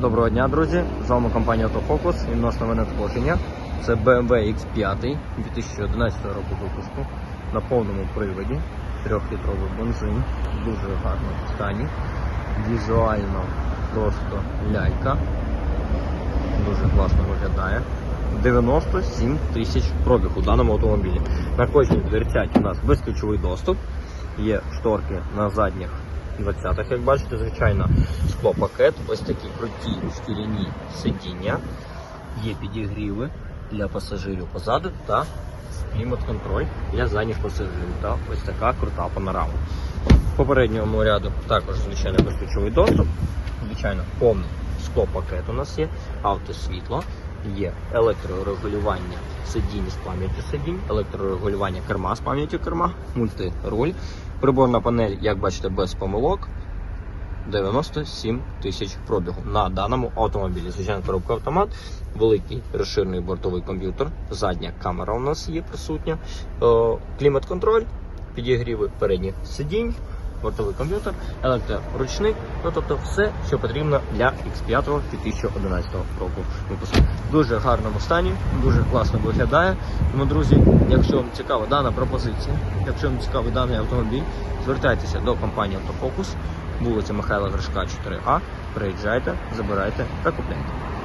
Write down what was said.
Доброго дня, друзі! З вами компанія Автофокус і відносно мене надходження. Це BMW X5 2011 року випуску на повному приводі. 3-літровий бензин, в дуже гарному стані. Візуально просто лялька. Дуже класно виглядає. 97 тисяч пробіг у даному автомобілі. На кожній дверцяті у нас безключовий доступ. Є шторки на задніх 20-х, як бачите, звичайно, склопакет, ось такі круті шкіряні сидіння. Є підігріви для пасажирів позаду та клімат-контроль для задніх пасажирів. Та ось така крута панорама. В попередньому ряду також, звичайно, безключовий доступ. Звичайно, повний склопакет у нас є, автосвітло, є електрорегулювання сидінь з пам'яттю сидінь, електрорегулювання керма з пам'яттю керма, мультируль. Приборна панель, як бачите, без помилок. 97 тисяч пробігу на даному автомобілі. Звичайно, коробка автомат, великий розширений бортовий комп'ютер, задня камера у нас є присутня, е, клімат-контроль, підігріви передніх сидінь, бортовий комп'ютер, електроручник, ну тобто все, що потрібно для X5 2011 року випуску. В дуже гарному стані, дуже класно виглядає. Тому, друзі, якщо вам цікава дана пропозиція, якщо вам цікавий даний автомобіль, звертайтеся до компанії Автофокус, вулиця Михайла Гришка, 4А. Приїжджайте, забирайте та купляйте.